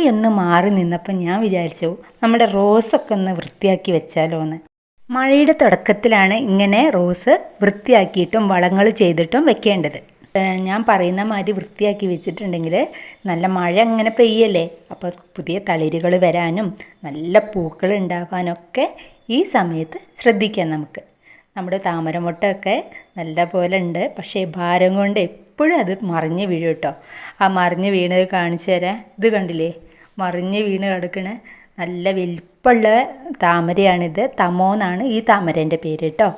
മഴയൊന്ന് മാറി നിന്നപ്പോൾ ഞാൻ വിചാരിച്ചു നമ്മുടെ റോസൊക്കെ ഒന്ന് വൃത്തിയാക്കി വെച്ചാലോ എന്ന് മഴയുടെ തുടക്കത്തിലാണ് ഇങ്ങനെ റോസ് വൃത്തിയാക്കിയിട്ടും വളങ്ങൾ ചെയ്തിട്ടും വെക്കേണ്ടത്. ഞാൻ പറയുന്ന മാതിരി വൃത്തിയാക്കി വെച്ചിട്ടുണ്ടെങ്കിൽ നല്ല മഴ അങ്ങനെ പെയ്യല്ലേ? അപ്പോൾ പുതിയ തളിരുകൾ വരാനും നല്ല പൂക്കൾ ഉണ്ടാവാനൊക്കെ ഈ സമയത്ത് ശ്രദ്ധിക്കാം നമുക്ക്. നമ്മുടെ താമരമുട്ടൊക്കെ നല്ല പോലെ ഉണ്ട്. പക്ഷേ ഭാരം കൊണ്ട് എപ്പോഴും അത് മറിഞ്ഞ് വീഴും കേട്ടോ. ആ മറിഞ്ഞ് വീണത് കാണിച്ചു തരാം. ഇത് കണ്ടില്ലേ? മറിഞ്ഞ് വീണ് കിടക്കണ. നല്ല വലിപ്പമുള്ള താമരയാണിത്. തമോ എന്നാണ് ഈ താമരേന്റെ പേര് കേട്ടോ.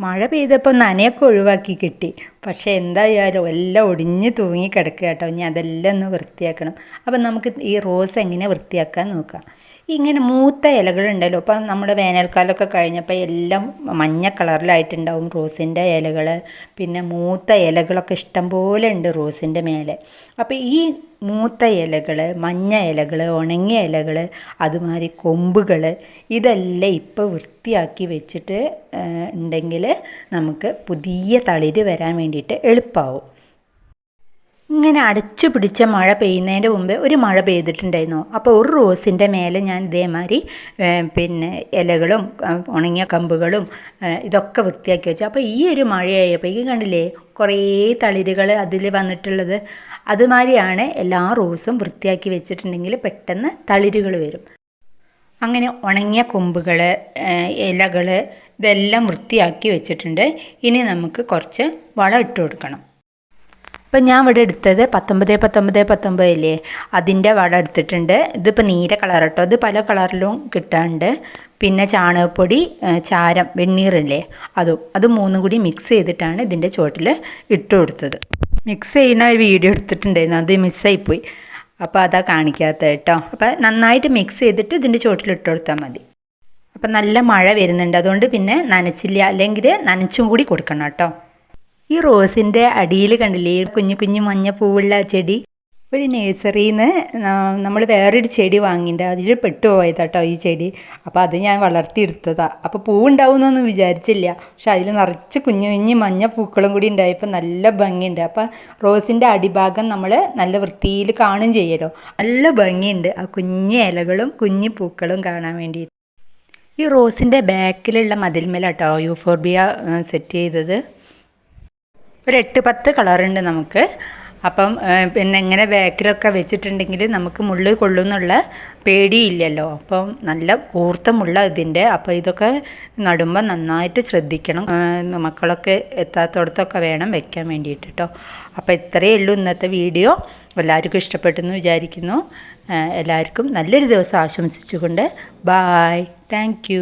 മഴ പെയ്തപ്പോൾ നനയൊക്കെ ഒഴിവാക്കി കിട്ടി. പക്ഷേ എന്തായാലും എല്ലാം ഒടിഞ്ഞ് തൂങ്ങി കിടക്കുക കേട്ടോ. ഇനി അതെല്ലാം ഒന്ന് വൃത്തിയാക്കണം. അപ്പം നമുക്ക് ഈ റോസ് എങ്ങനെ വൃത്തിയാക്കാൻ നോക്കാം. ഇങ്ങനെ മൂത്ത ഇലകളുണ്ടല്ലോ. അപ്പം നമ്മുടെ വേനൽക്കാലമൊക്കെ കഴിഞ്ഞപ്പോൾ എല്ലാം മഞ്ഞ കളറിലായിട്ടുണ്ടാവും റോസിന്റെ ഇലകൾ. പിന്നെ മൂത്ത ഇലകളൊക്കെ ഇഷ്ടം പോലെ ഉണ്ട് റോസിന്റെ മേലെ. അപ്പോൾ ഈ മൂത്ത ഇലകൾ മഞ്ഞ ഇലകൾ ഉണങ്ങിയ ഇലകൾ അതുമാതിരി കൊമ്പുകൾ ഇതെല്ലാം ഇപ്പോൾ വൃത്തിയാക്കി വെച്ചിട്ട് ഉണ്ടെങ്കിൽ നമുക്ക് പുതിയ തളിര് വരാൻ വേണ്ടിയിട്ട് എളുപ്പമാവും ഇങ്ങനെ അടച്ചു പിടിച്ച മഴ പെയ്യുന്നതിന്റെ മുമ്പേ ഒരു മഴ പെയ്തിട്ടുണ്ടായിരുന്നു. അപ്പോൾ ഒരു റോസിന്റെ മേലെ ഞാൻ ഇതേമാതിരി പിന്നെ ഇലകളും ഉണങ്ങിയ കമ്പുകളും ഇതൊക്കെ വൃത്തിയാക്കി വെച്ചു. അപ്പോൾ ഈ ഒരു മഴയായപ്പോഴേക്കും കണ്ടില്ലേ കുറേ തളിരുകൾ അതിൽ വന്നിട്ടുള്ളത്. അതുമാതിരിയാണ് എല്ലാ റോസും വൃത്തിയാക്കി വെച്ചിട്ടുണ്ടെങ്കിൽ പെട്ടെന്ന് തളിരുകൾ വരും. അങ്ങനെ ഉണങ്ങിയ കൊമ്പുകൾ ഇലകൾ ഇതെല്ലാം വൃത്തിയാക്കി വെച്ചിട്ടുണ്ട്. ഇനി നമുക്ക് കുറച്ച് വളം ഇട്ട് കൊടുക്കണം. ഇപ്പം ഞാൻ ഇവിടെ എടുത്തത് പത്തൊമ്പത് പത്തൊമ്പത് പത്തൊമ്പത് ഇല്ലേ? അതിന്റെ വളം എടുത്തിട്ടുണ്ട്. ഇതിപ്പോൾ നീല കളർ കേട്ടോ. ഇത് പല കളറിലും കിട്ടാറുണ്ട് പിന്നെ ചാണകപ്പൊടി ചാരം വെണ്ണീറില്ലേ അതും. അത് മൂന്നും കൂടി മിക്സ് ചെയ്തിട്ടാണ് ഇതിന്റെ ചുവട്ടിൽ ഇട്ട് കൊടുത്തത്. മിക്സ് ചെയ്യുന്ന ഒരു വീഡിയോ എടുത്തിട്ടുണ്ടായിരുന്നു. അത് മിസ്സായിപ്പോയി അപ്പോൾ അതാ കാണിക്കാത്തത് കേട്ടോ. അപ്പോൾ നന്നായിട്ട് മിക്സ് ചെയ്തിട്ട് ഇതിന്റെ ചുവട്ടിൽ ഇട്ട് കൊടുത്താൽ മതി. അപ്പം നല്ല മഴ വരുന്നുണ്ട്. അതുകൊണ്ട് പിന്നെ നനച്ചില്ല. അല്ലെങ്കിൽ നനച്ചും കൂടി കൊടുക്കണം കേട്ടോ. ഈ റോസിന്റെ അടിയിൽ കണ്ടില്ലേ? ഈ കുഞ്ഞു കുഞ്ഞു മഞ്ഞ പൂവുള്ള ചെടി. ഒരു നഴ്സറിയിൽ നിന്ന് നമ്മൾ വേറൊരു ചെടി വാങ്ങിയിട്ട് അതിൽ പെട്ടുപോയത് കേട്ടോ ഈ ചെടി. അപ്പോൾ അത് ഞാൻ വളർത്തിയെടുത്തതാണ് അപ്പോൾ പൂവുണ്ടാവുമെന്നൊന്നും വിചാരിച്ചില്ല. പക്ഷെ അതിൽ നിറച്ച് കുഞ്ഞു കുഞ്ഞു മഞ്ഞ പൂക്കളും കൂടി ഉണ്ടായപ്പോൾ നല്ല ഭംഗിയുണ്ട്. അപ്പോൾ റോസിന്റെ അടിഭാഗം നമ്മൾ നല്ല വൃത്തിയിൽ കാണും ചെയ്യലോ. നല്ല ഭംഗിയുണ്ട്. ആ കുഞ്ഞു ഇലകളും കുഞ്ഞു പൂക്കളും കാണാൻ വേണ്ടിയിട്ട്. ഈ റോസിന്റെ ബാക്കിലുള്ള മതിൽമേലാട്ടോ യൂഫോർബിയ സെറ്റ് ചെയ്തത്. ഒരു എട്ട് പത്ത് കളറുണ്ട് നമുക്ക്. അപ്പം പിന്നെ ഇങ്ങനെ ബാക്കിലൊക്കെ വെച്ചിട്ടുണ്ടെങ്കിൽ നമുക്ക് മുള്ള് കൊള്ളുന്നുള്ള പേടിയില്ലല്ലോ. അപ്പം നല്ല കൂർത്ത മുള്ള ഇതിന്റെ. അപ്പോൾ ഇതൊക്കെ നടുമ്പോൾ നന്നായിട്ട് ശ്രദ്ധിക്കണം. മക്കളൊക്കെ എത്താത്തടത്തൊക്കെ വേണം വെക്കാൻ വേണ്ടിയിട്ട് കേട്ടോ അപ്പോൾ ഇത്രയേ ഉള്ളൂ ഇന്നത്തെ വീഡിയോ. എല്ലാവർക്കും ഇഷ്ടപ്പെട്ടെന്ന് വിചാരിക്കുന്നു. എല്ലാവർക്കും നല്ലൊരു ദിവസം ആശംസിച്ചുകൊണ്ട്. ബായ്. താങ്ക്